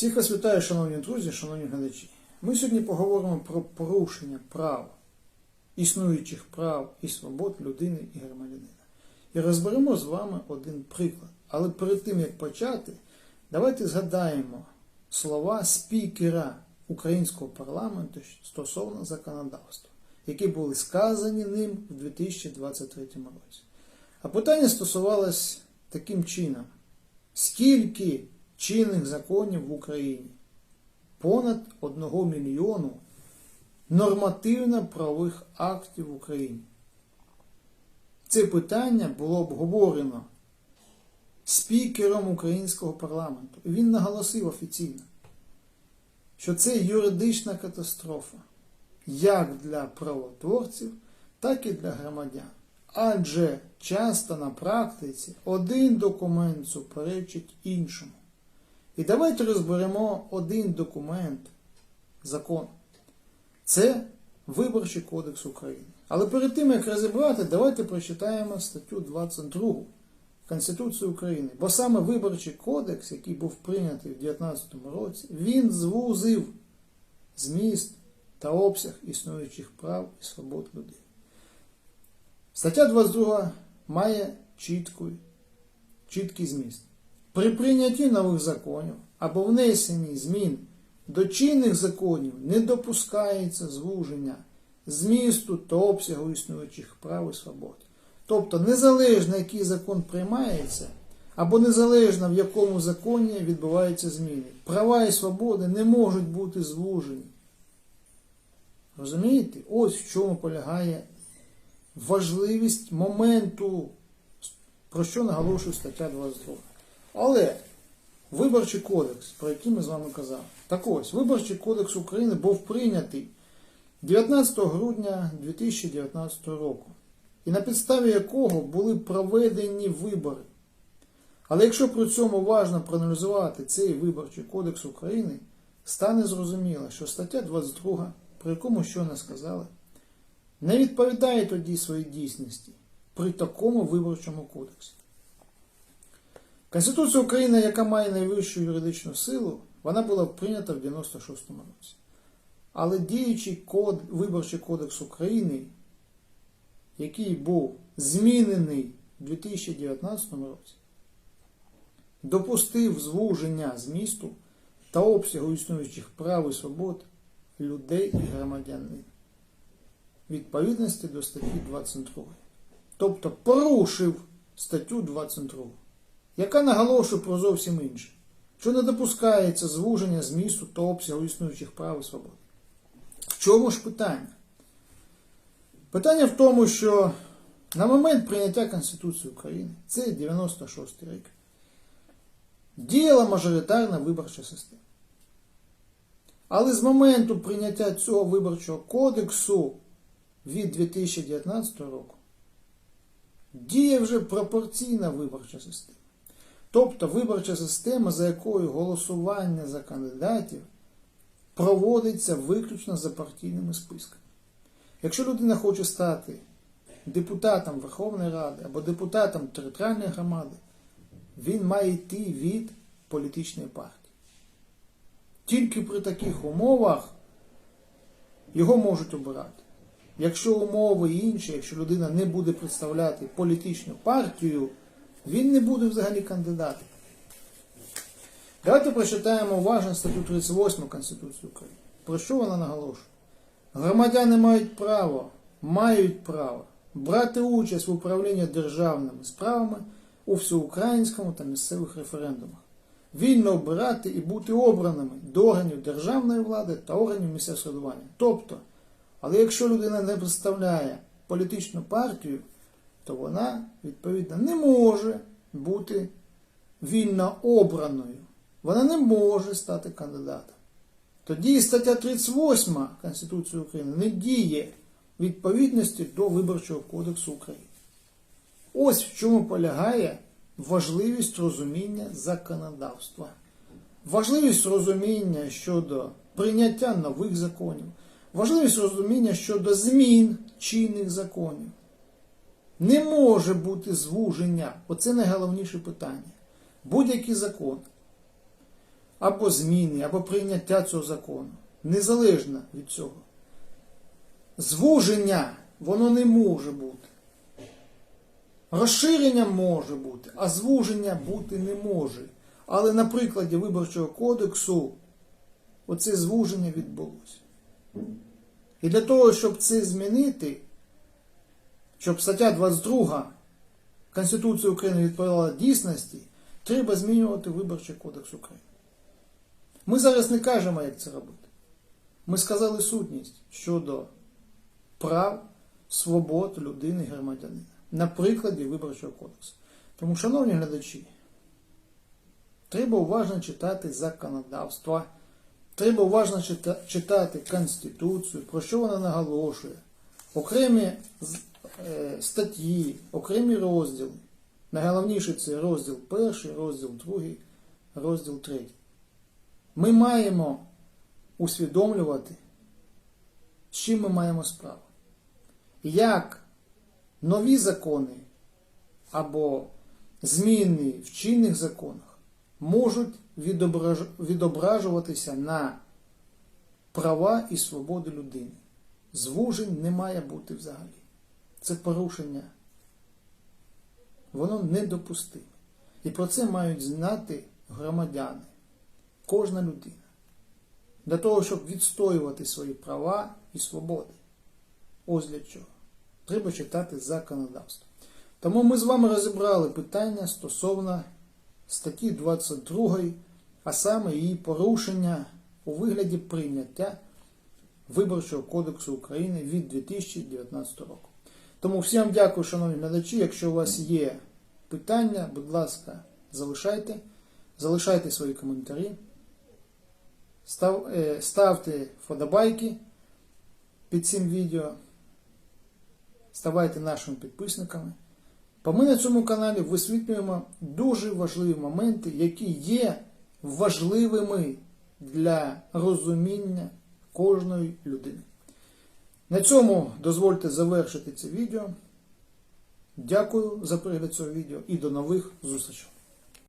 Всіх вас вітаю, шановні друзі, шановні глядачі. Ми сьогодні поговоримо про порушення прав, існуючих прав і свобод людини і громадянина. І розберемо з вами один приклад. Але перед тим як почати, давайте згадаємо слова спікера українського парламенту стосовно законодавства, які були сказані ним у 2023 році. А питання стосувалось таким чином: скільки чинних законів в Україні? Понад 1 мільйону нормативно-правових актів в Україні. Це питання було обговорено спікером українського парламенту. Він наголосив офіційно, що це юридична катастрофа як для правотворців, так і для громадян. Адже часто на практиці один документ суперечить іншому. І давайте розберемо один документ, закон. Це Виборчий кодекс України. Але перед тим, як розібрати, давайте прочитаємо статтю 22 Конституції України. Бо саме Виборчий кодекс, який був прийнятий в 2019 році, він звузив зміст та обсяг існуючих прав і свобод людей. Стаття 22 має чіткий, чіткий зміст. При прийнятті нових законів або внесенні змін до чинних законів не допускається звуження змісту та обсягу існуючих прав і свобод. Тобто, незалежно який закон приймається, або незалежно в якому законі відбуваються зміни, права і свободи не можуть бути звужені. Розумієте? Ось в чому полягає важливість моменту, про що наголошує стаття 22. Але Виборчий кодекс, про який ми з вами казали. Так ось, Виборчий кодекс України був прийнятий 19 грудня 2019 року, і на підставі якого були проведені вибори. Але якщо при цьому уважно проаналізувати цей Виборчий кодекс України, стане зрозуміло, що стаття 22, про яку ми щойно сказали, не відповідає тоді своїй дійсності при такому виборчому кодексі. Конституція України, яка має найвищу юридичну силу, вона була прийнята в 96-му році. Але діючий код, Виборчий кодекс України, який був змінений в 2019 році, допустив звуження змісту та обсягу існуючих прав і свобод людей і громадянин відповідності до статті 22. Тобто порушив статтю 22 яка наголошує про зовсім інше, що не допускається звуження змісту та обсягу існуючих прав і свобод. В чому ж питання? Питання в тому, що на момент прийняття Конституції України, це 96 рік, діяла мажоритарна виборча система. Але з моменту прийняття цього виборчого кодексу від 2019 року діє вже пропорційна виборча система. Тобто виборча система, за якою голосування за кандидатів проводиться виключно за партійними списками. Якщо людина хоче стати депутатом Верховної Ради або депутатом територіальної громади, він має йти від політичної партії. Тільки при таких умовах його можуть обирати. Якщо умови інші, якщо людина не буде представляти політичну партію, він не буде взагалі кандидатом. Давайте прочитаємо уважно статтю 38 Конституції України. Про що вона наголошує? Громадяни мають право, мають право брати участь в управлінні державними справами у всеукраїнському та місцевих референдумах, вільно обирати і бути обраними до органів державної влади та органів місцевого самоврядування. Тобто, але якщо людина не представляє політичну партію, то вона, відповідно, не може бути вільно обраною. Вона не може стати кандидатом. Тоді стаття 38 Конституції України не діє відповідності до Виборчого кодексу України. Ось в чому полягає важливість розуміння законодавства. Важливість розуміння щодо прийняття нових законів, важливість розуміння щодо змін чинних законів. Не може бути звуження. Оце найголовніше питання. Будь-який закон. або зміни, або прийняття цього закону, незалежно від цього, звуження воно не може бути. Розширення може бути, а звуження бути не може. Але на прикладі Виборчого кодексу оце звуження відбулося. І для того, щоб це змінити, щоб стаття 22 Конституції України відповідала дійсності, треба змінювати Виборчий кодекс України. Ми зараз не кажемо, як це робити. Ми сказали сутність щодо прав, свобод людини і громадянина на прикладі Виборчого кодексу. Тому, шановні глядачі, треба уважно читати законодавство, треба уважно читати Конституцію, про що вона наголошує, окремі статті, окремі розділи. Найголовніше це розділ перший, розділ другий, розділ третій. Ми маємо усвідомлювати, з чим ми маємо справу. Як нові закони або зміни в чинних законах можуть відображ- відображуватися на права і свободи людини. Звужень не має бути взагалі. Це порушення. Воно недопустиме. І про це мають знати громадяни, кожна людина. Для того, щоб відстоювати свої права і свободи. Ось для чого. Треба читати законодавство. Тому ми з вами розібрали питання стосовно статті 22, а саме її порушення у вигляді прийняття Виборчого кодексу України від 2019 року. Тому всім дякую, шановні глядачі. Якщо у вас є питання, будь ласка, залишайте, залишайте свої коментарі, став, е, ставте вподобайки під цим відео, ставайте нашими підписниками. Бо ми на цьому каналі висвітлюємо дуже важливі моменти, які є важливими для розуміння кожної людини. На цьому дозвольте завершити це відео. Дякую за перегляд цього відео і до нових зустрічей.